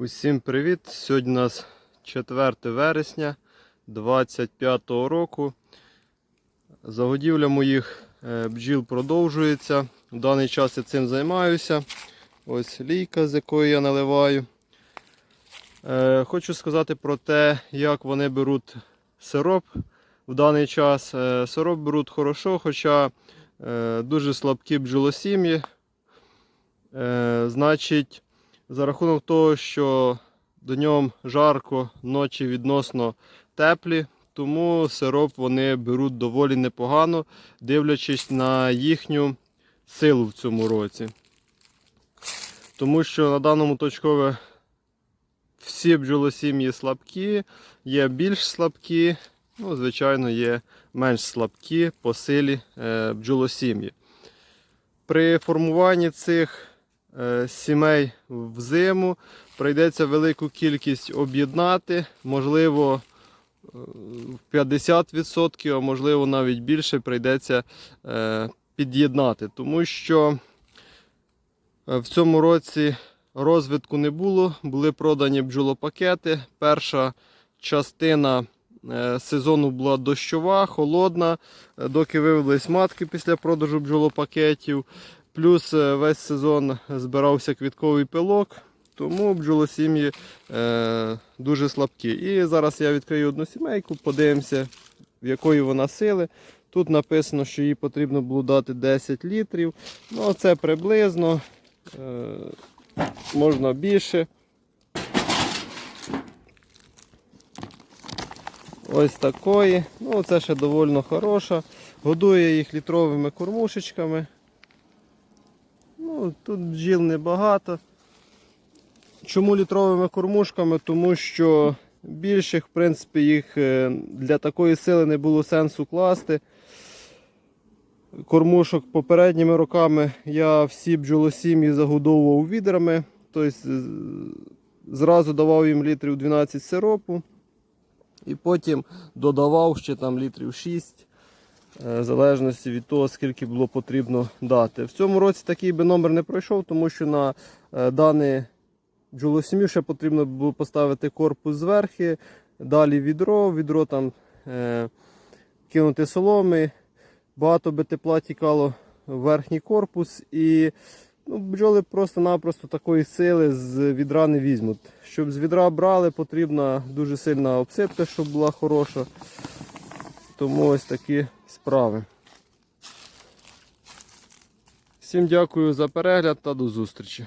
Усім привіт! Сьогодні у нас 4 вересня 25 року. Загодівля моїх е, бджіл продовжується. В даний час я цим займаюся. Ось лійка, з якої я наливаю. Е, Хочу сказати про те, як вони беруть сироп в даний час. Е, Сироп беруть хорошо, хоча дуже слабкі бджолосім'ї. Значить, за рахунок того, що ньому жарко, ночі відносно теплі, тому сироп вони беруть доволі непогано, дивлячись на їхню силу в цьому році. Тому що на даному точкові всі бджолосім'ї слабкі, є більш слабкі, ну, звичайно, є менш слабкі по силі е, бджолосім'ї. При формуванні цих сімей в зиму прийдеться велику кількість об'єднати, можливо, е, 50%, а можливо навіть більше прийдеться е, під'єднати, тому що е, в цьому році розвитку не було, були продані бджолопакети. Перша частина е, сезону була дощова, холодна, е, доки вивелись матки після продажу бджолопакетів. Плюс е, весь сезон збирався квітковий пилок, тому бджолосім'ї е, дуже слабкі. І зараз я відкрию одну сімейку, подивимося, в якої вона сили. Тут написано, що їй потрібно було дати 10 літрів. Ну, це приблизно, е, можна більше. Ось такої. Ну, це ще доволі хороша. Годує їх літровими кормушечками. Ну, тут бджіл небагато. Чому літровими кормушками? Тому що більших, в принципі, їх е, для такої сили не було сенсу класти. Кормушок попередніми роками я всі бджолосім'ї загодовував відрами. Тобто зразу давав їм літрів 12 сиропу. І потім додавав ще там літрів 6 е, в залежності від того, скільки було потрібно дати. В цьому році такий би номер не пройшов, тому що на е, даний бджолосім'ю ще потрібно було поставити корпус зверху, далі відро, відро там е, кинути соломи. Багато би тепла тікало в верхній корпус і ну, бджоли просто-напросто такої сили з відра не візьмуть. Щоб з відра брали, потрібна дуже сильна обсипка, щоб була хороша. Тому ось такі справи. Всім дякую за перегляд та до зустрічі.